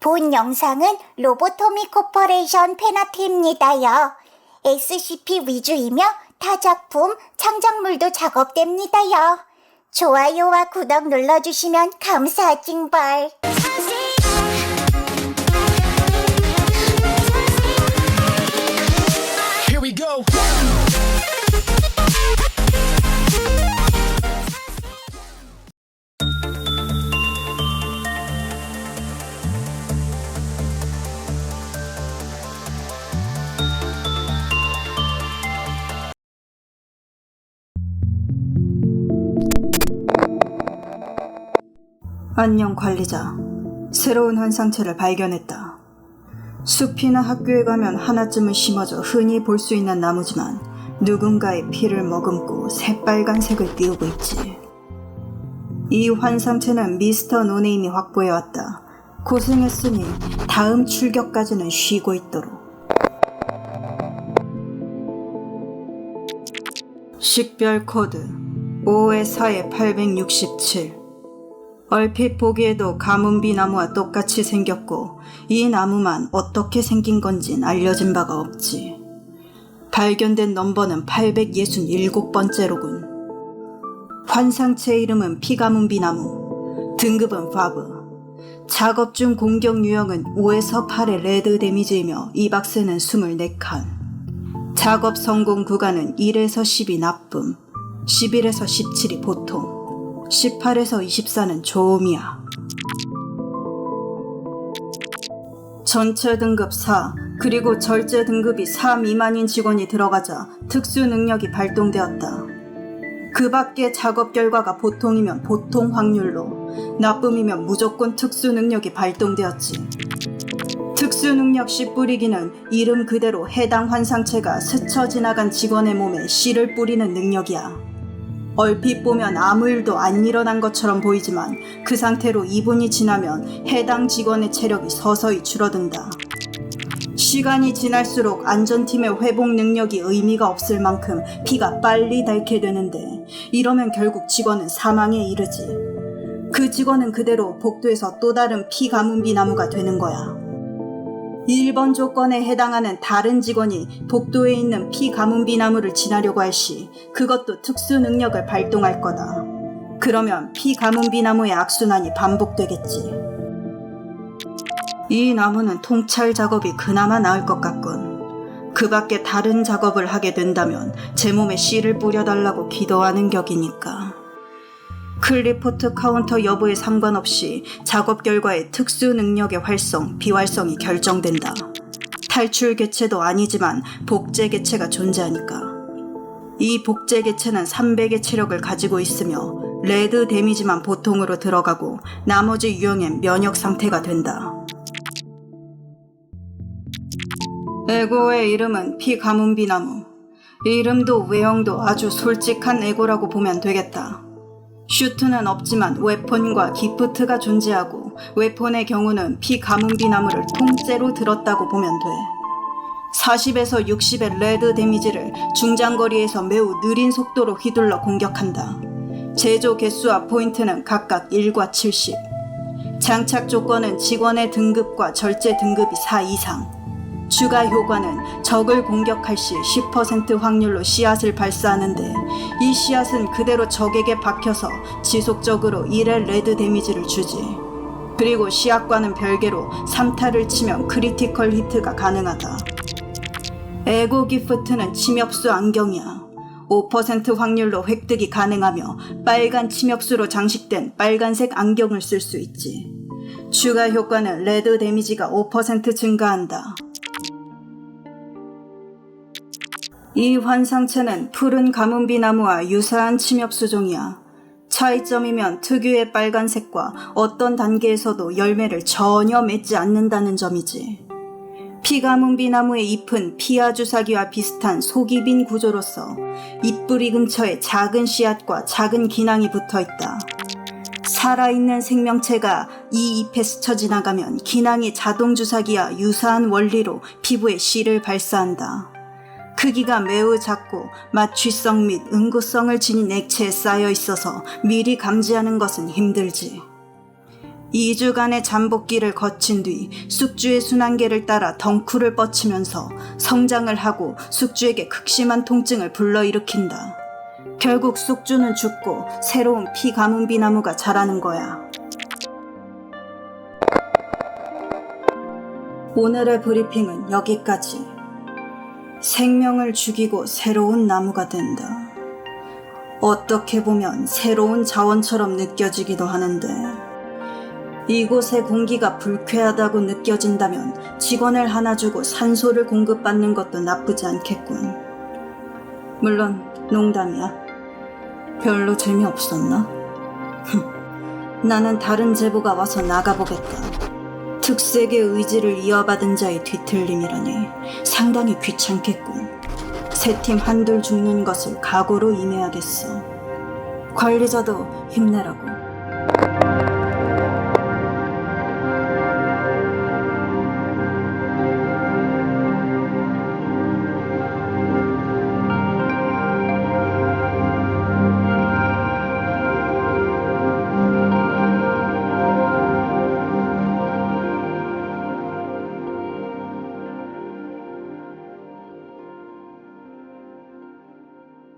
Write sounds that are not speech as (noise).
본 영상은 로보토미 코퍼레이션 페나트입니다요. SCP 위주이며 타 작품, 창작물도 작업됩니다요. 좋아요와 구독 눌러주시면 감사하징벌. 안녕 관리자. 새로운 환상체를 발견했다. 숲이나 학교에 가면 하나쯤은 심어져 흔히 볼 수 있는 나무지만 누군가의 피를 머금고 새빨간색을 띄우고 있지. 이 환상체는 미스터 노네임이 확보해왔다. 고생했으니 다음 출격까지는 쉬고 있도록. 식별 코드 5의 4의 867 얼핏 보기에도 가문비 나무와 똑같이 생겼고 이 나무만 어떻게 생긴 건진 알려진 바가 없지. 발견된 넘버는 867번째로군. 환상체 이름은 피가문비 나무, 등급은 파브. 작업 중 공격 유형은 5에서 8의 레드 데미지이며 이 박스는 24칸. 작업 성공 구간은 1에서 10이 나쁨, 11에서 17이 보통. 18에서 24는 조음이야. 전체 등급 4, 그리고 절제 등급이 4 미만인 직원이 들어가자 특수 능력이 발동되었다. 그 밖에 작업 결과가 보통이면 보통 확률로, 나쁨이면 무조건 특수 능력이 발동되었지. 특수 능력 씨 뿌리기는 이름 그대로 해당 환상체가 스쳐 지나간 직원의 몸에 씨를 뿌리는 능력이야. 얼핏 보면 아무 일도 안 일어난 것처럼 보이지만 그 상태로 2분이 지나면 해당 직원의 체력이 서서히 줄어든다. 시간이 지날수록 안전팀의 회복 능력이 의미가 없을 만큼 피가 빨리 닳게 되는데 이러면 결국 직원은 사망에 이르지. 그 직원은 그대로 복도에서 또 다른 피 가문비 나무가 되는 거야. 1번 조건에 해당하는 다른 직원이 복도에 있는 피 가문비 나무를 지나려고 할 시 그것도 특수 능력을 발동할 거다. 그러면 피 가문비 나무의 악순환이 반복되겠지. 이 나무는 통찰 작업이 그나마 나을 것 같군. 그 밖에 다른 작업을 하게 된다면 제 몸에 씨를 뿌려달라고 기도하는 격이니까. 클리포트 카운터 여부에 상관없이 작업 결과의 특수 능력의 활성, 비활성이 결정된다. 탈출 개체도 아니지만 복제 개체가 존재하니까. 이 복제 개체는 300의 체력을 가지고 있으며 레드 데미지만 보통으로 들어가고 나머지 유형엔 면역 상태가 된다. 에고의 이름은 피가문비나무. 이름도 외형도 아주 솔직한 에고라고 보면 되겠다. 슈트는 없지만 웨폰과 기프트가 존재하고 웨폰의 경우는 피가문비 나무를 통째로 들었다고 보면 돼. 40에서 60의 레드 데미지를 중장거리에서 매우 느린 속도로 휘둘러 공격한다. 제조 개수와 포인트는 각각 1과 70. 장착 조건은 직원의 등급과 절제 등급이 4 이상. 추가 효과는 적을 공격할 시 10% 확률로 씨앗을 발사하는데 이 씨앗은 그대로 적에게 박혀서 지속적으로 1의 레드 데미지를 주지. 그리고 씨앗과는 별개로 3타를 치면 크리티컬 히트가 가능하다. 에고 기프트는 침엽수 안경이야. 5% 확률로 획득이 가능하며 빨간 침엽수로 장식된 빨간색 안경을 쓸 수 있지. 추가 효과는 레드 데미지가 5% 증가한다. 이 환상체는 푸른 가문비 나무와 유사한 침엽수종이야. 차이점이면 특유의 빨간색과 어떤 단계에서도 열매를 전혀 맺지 않는다는 점이지. 피가문비 나무의 잎은 피아 주사기와 비슷한 속이 빈 구조로서 잎뿌리 근처에 작은 씨앗과 작은 기낭이 붙어 있다. 살아있는 생명체가 이 잎에 스쳐 지나가면 기낭이 자동 주사기와 유사한 원리로 피부에 씨를 발사한다. 크기가 매우 작고 마취성 및 응고성을 지닌 액체에 쌓여 있어서 미리 감지하는 것은 힘들지. 2주간의 잠복기를 거친 뒤 숙주의 순환계를 따라 덩쿨을 뻗치면서 성장을 하고 숙주에게 극심한 통증을 불러일으킨다. 결국 숙주는 죽고 새로운 피 가문비 나무가 자라는 거야. 오늘의 브리핑은 여기까지. 생명을 죽이고 새로운 나무가 된다. 어떻게 보면 새로운 자원처럼 느껴지기도 하는데, 이곳의 공기가 불쾌하다고 느껴진다면 직원을 하나 주고 산소를 공급받는 것도 나쁘지 않겠군. 물론 농담이야. 별로 재미없었나? 흠, (laughs) 나는 다른 제보가 와서 나가보겠다. 특색의 의지를 이어받은 자의 뒤틀림이라니 상당히 귀찮겠군. 세 팀 한둘 죽는 것을 각오로 임해야겠어. 관리자도 힘내라고.